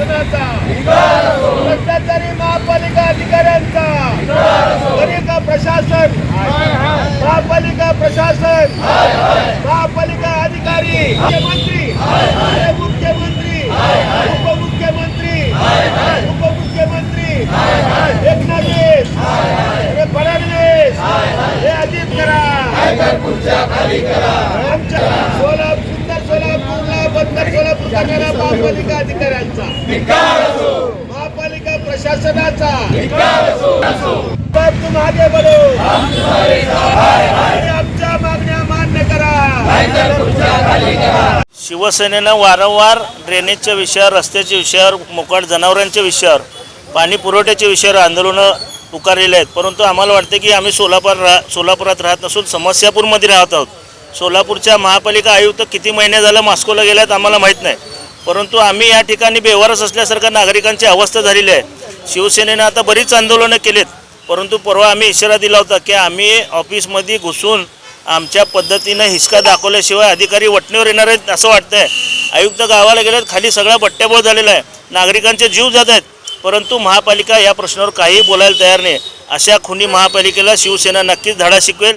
शासनाचा. भ्रष्टाचारी महापालिका अधिकाऱ्यांचा. पालिका प्रशासन? महापालिका प्रशासन. महापालिका अधिकारी. मुख्यमंत्री. मुख्यमंत्री उपमुख्यमंत्री. उपमुख्यमंत्री. एकनाथ फडणवीस. हे अजित करा. करणाऱ्या महापालिका अधिकाऱ्यांचा. महापालिका प्रशासनाचा. मागे आगे आमच्या मागण्या मान्य करा. शिवसेनेनं वारंवार ड्रेनेजच्या विषयावर रस्त्याच्या विषयावर मोकाट जनावरांच्या विषयावर पाणी पुरवठ्याच्या विषयावर आंदोलनं पुकारलेली आहेत. परंतु आम्हाला वाटते की आम्ही सोलापूर राह सोलापुरात राहत नसून समस्यापूरमध्ये राहत आहोत. सोलापूरच्या महापालिका आयुक्त किती महिने झालं मॉस्कोला गेल्यात आम्हाला माहीत नाही. परंतु आम्ही या ठिकाणी बेवारस असल्यासारखं नागरिकांची अवस्था झालेली आहे. शिवसेनेनं आता बरीच आंदोलनं केलीत. परंतु परवा आम्ही इशारा दिला होता की आम्ही ऑफिसमध्ये घुसून आमच्या पद्धतीनं हिसका दाखवल्याशिवाय अधिकारी वटणीवर येणार आहेत असं वाटतं आहे आयुक्त गावाला गेलेत खाली सगळा बट्ट्याबोळ झालेला आहे. नागरिकांचे जीव जात आहेत. परंतु महापालिका या प्रश्नावर काही बोलायला तयार नाही. अशा खुनी महापालिकेला शिवसेना नक्कीच धडा शिकवेल.